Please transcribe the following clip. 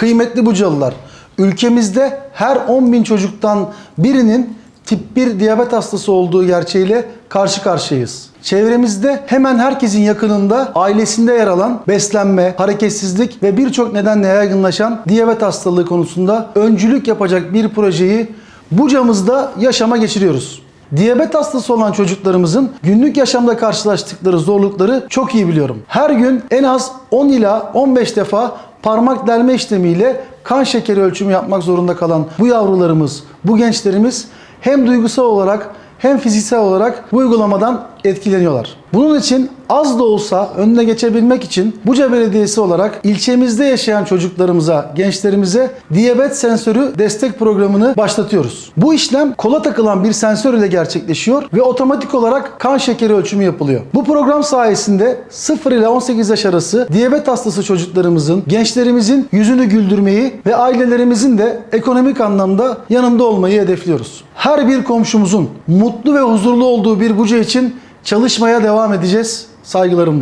Kıymetli Bucalılar, ülkemizde her 10 bin çocuktan birinin tip 1 diyabet hastası olduğu gerçeğiyle karşı karşıyayız. Çevremizde hemen herkesin yakınında ailesinde yer alan beslenme, hareketsizlik ve birçok nedenle yaygınlaşan diyabet hastalığı konusunda öncülük yapacak bir projeyi Buca'mızda yaşama geçiriyoruz. Diyabet hastası olan çocuklarımızın günlük yaşamda karşılaştıkları zorlukları çok iyi biliyorum. Her gün en az 10 ila 15 defa parmak delme işlemiyle kan şekeri ölçümü yapmak zorunda kalan bu yavrularımız, bu gençlerimiz hem duygusal olarak hem fiziksel olarak bu uygulamadan etkileniyorlar. Bunun için az da olsa önüne geçebilmek için Buca Belediyesi olarak ilçemizde yaşayan çocuklarımıza, gençlerimize diyabet sensörü destek programını başlatıyoruz. Bu işlem kola takılan bir sensör ile gerçekleşiyor ve otomatik olarak kan şekeri ölçümü yapılıyor. Bu program sayesinde 0 ile 18 yaş arası diyabet hastası çocuklarımızın, gençlerimizin yüzünü güldürmeyi ve ailelerimizin de ekonomik anlamda yanında olmayı hedefliyoruz. Her bir komşumuzun mutlu ve huzurlu olduğu bir Buca için çalışmaya devam edeceğiz. Saygılarımla.